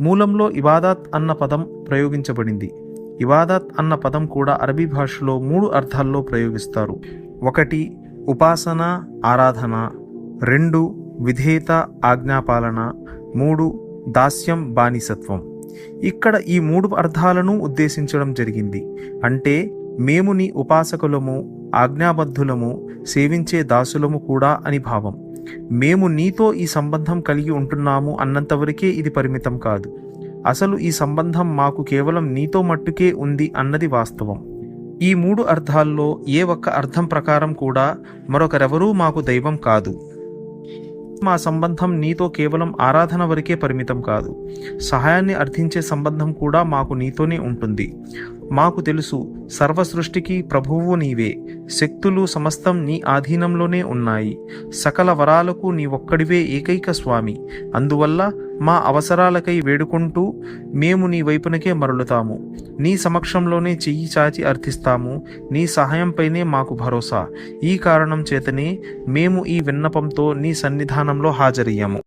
మూలంలో ఇబాదాత్ అన్న పదం ప్రయోగించబడింది. ఇబాదాత్ అన్న పదం కూడా అరబీ భాషలో మూడు అర్థాల్లో ప్రయోగిస్తారు. ఒకటి ఉపాసన ఆరాధన. రెండు విధేయత ఆజ్ఞాపాలన. మూడు దాస్యం బానిసత్వం. ఇక్కడ ఈ మూడు అర్థాలను ఉద్దేశించడం జరిగింది. అంటే మేము నీ ఉపాసకులము ఆజ్ఞాబద్ధులము సేవించే దాసులము కూడా అని భావం. మేము నీతో ఈ సంబంధం కలిగి ఉంటున్నాము అన్నంతవరకే ఇది పరిమితం కాదు. అసలు ఈ సంబంధం మాకు కేవలం నీతో మట్టుకే ఉంది అన్నది వాస్తవం. ఈ మూడు అర్థాల్లో ఏ ఒక్క అర్థం ప్రకారం కూడా మరొకరెవరూ మాకు దైవం కాదు. మా సంబంధం నీతో కేవలం ఆరాధన వరకే పరిమితం కాదు. సహాయాన్ని అర్థించే సంబంధం కూడా మాకు నీతోనే ఉంటుంది. మాకు తెలుసు సర్వ సృష్టికి ప్రభువు నీవే శక్తులు సమస్తం నీ ఆధీనంలోనే ఉన్నాయి. సకల వరాలకు నీ ఒక్కడివే ఏకైక స్వామి. అందువల్ల మా అవసరాలకై వేడుకుంటూ మేము నీ వైపునకే మరలుతాము. నీ సమక్షంలోనే చెయ్యి చాచి అర్థిస్తాము. నీ సహాయంపైనే మాకు భరోసా. ఈ కారణం చేతనే మేము ఈ విన్నపంతో నీ సన్నిధానంలో హాజరయ్యాము.